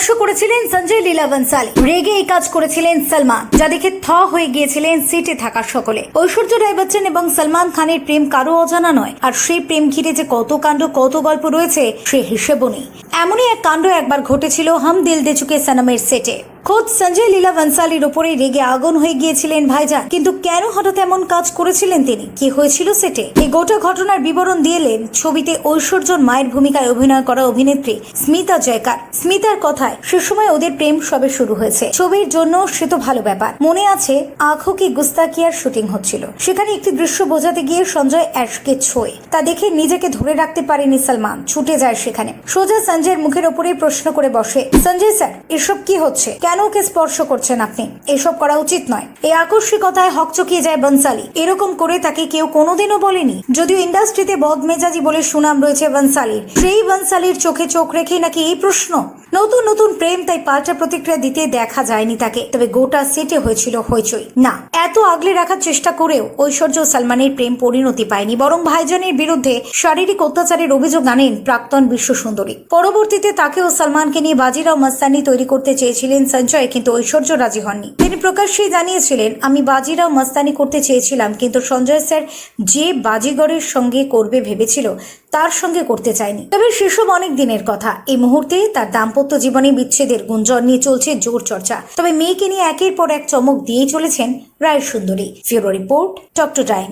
স্পর্শ করেছিলেন সঞ্জয় লীলা বনসালি রেগে এই কাজ করেছিলেন সালমান, যা দেখে থ হয়ে গিয়েছিলেন সিটে থাকা সকলে। ঐশ্বর্য রায় বচ্চন এবং সলমান খানের প্রেম কারও অজানা নয়, আর সেই প্রেম ঘিরে যে কত কাণ্ড, কত গল্প রয়েছে, সে হিসেবও নেই। এমনই এক কাণ্ড একবার ঘটেছিল হাম দিল দে চুকে সানামের সেটে। খোদ সঞ্জয় লীলা বনসালির ওপরে রেগে আগুন হয়ে গিয়েছিলেন ভাইজান। কিন্তু কেন হঠাৎ এমন কাজ করেছিলেন তিনি? কি হয়েছিল সেটে? এই গোটা ঘটনার বিবরণ দিয়েলেন ছবিতে ঐশ্বর্যর মায়ের ভূমিকায় অভিনয় করা অভিনেত্রী স্মিতা জয়কার। স্মিতার কথায়, সে সময় ওদের প্রেম সবে শুরু হয়েছে। ছবির জন্য সে তো ভালো ব্যাপার। মনে আছে, আঁখো কি গুস্তাকিয়ার শুটিং হচ্ছিল। সেখানে একটি দৃশ্য বোঝাতে গিয়ে সঞ্জয় অ্যাশকে ছোঁয়। তা দেখে নিজেকে ধরে রাখতে পারেনি সলমান। ছুটে যায় সেখানে। সোজা সঞ্জয়ের মুখের ওপরে প্রশ্ন করে বসে, সঞ্জয় স্যার, এসব কি হচ্ছে? কেন ওকে স্পর্শ করছেন আপনি? এসব করা উচিত নয়। এই আকস্মিকতায় হকচকিয়ে যায় বনসালি। এরকম করে তাকে কেউ কোনোদিনও বলেনি। যদিও ইন্ডাস্ট্রিতে বদমেজাজি বলে সুনাম রয়েছে বনসালির। সেই বনসালির চোখে চোখ রেখে নাকি এই প্রশ্ন? নতুন নতুন প্রেম তাই পাল্টা প্রতিক্রিয়া দিতে দেখা যায়নি তাকে। তবে গোটা সেটে হয়েছিল হইচই। না, এত আগলে রাখার চেষ্টা করেও ঐশ্বর্য সালমানের প্রেম পরিণতি পায়নি, বরং ভাইজানের বিরুদ্ধে শারীরিক অত্যাচারের অভিযোগ আনেন প্রাক্তন বিশ্ব সুন্দরী পরবর্তীতে তাকে ও সালমানকে নিয়ে বাজিরাও মাস্তানি তৈরি করতে চেয়েছিলেন সঞ্জয় কিন্তু ঐশ্বর্য রাজি হননি। তিনি প্রকাশ্যেই জানিয়েছিলেন, আমি বাজিরাও মাস্তানি করতে চেয়েছিলাম, কিন্তু সঞ্জয় স্যার যে বাজিগরের সঙ্গে করবে ভেবেছিল, তার সঙ্গে করতে চায়নি। তবে সেসব অনেক দিনের কথা। এই মুহূর্তে তার দাম্পত্য জীবনে বিচ্ছেদের গুঞ্জন নিয়ে চলছে জোর চর্চা। তবে মেয়েকে নিয়ে একের পর এক চমক দিয়েই চলেছেন রায় সুন্দরী ফিউরো রিপোর্ট টক টু টাইম